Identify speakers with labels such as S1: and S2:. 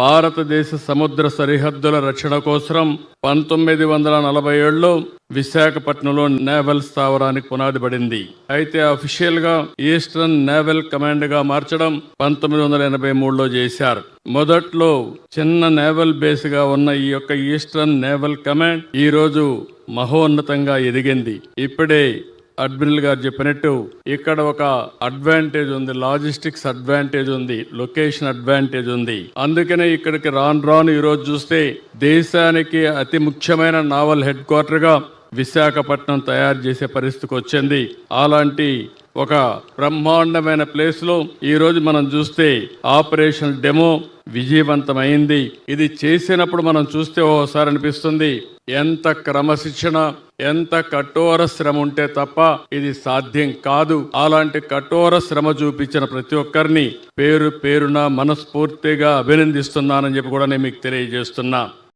S1: భారతదేశ సముద్ర సరిహద్దుల రక్షణ కోసం పంతొమ్మిది వందల నలభై ఏడులో విశాఖపట్నంలో నేవల్ స్థావరానికి పునాది పడింది అయితే అఫీషియల్గా ఈస్టర్న్ నేవల్ కమాండ్గా మార్చడం పంతొమ్మిది వందల ఎనభై మూడులో చేశారు. మొదట్లో చిన్న నేవల్ బేస్గా ఉన్న ఈ యొక్క ఈస్టర్న్ నేవల్ కమాండ్ ఈ రోజు మహోన్నతంగా ఎదిగింది. ఇప్పుడే అడ్మిరల్ గారు చెప్పినట్టు ఇక్కడ ఒక అడ్వాంటేజ్ ఉంది లాజిస్టిక్స్ అడ్వాంటేజ్ ఉంది లొకేషన్ అడ్వాంటేజ్ ఉంది. అందుకనే ఇక్కడికి రాను రాను ఈరోజు చూస్తే దేశానికి అతి ముఖ్యమైన నావల్ హెడ్ క్వార్టర్గా విశాఖపట్నం తయారు చేసే పరిస్థితికి వచ్చింది. అలాంటి ఒక బ్రహ్మాండమైన ప్లేస్లో ఈరోజు మనం చూస్తే ఆపరేషన్ డెమో విజయవంతమైంది. ఇది చేసినప్పుడు మనం చూస్తే ఓసారి అనిపిస్తుంది ఎంత క్రమశిక్షణ ఎంత కఠోర శ్రమ ఉంటే తప్ప ఇది సాధ్యం కాదు. అలాంటి కఠోర శ్రమ చూపించిన ప్రతి ఒక్కరిని పేరు పేరున మనస్ఫూర్తిగా అభినందిస్తున్నానని చెప్పి కూడా నేను మీకు తెలియజేస్తున్నా.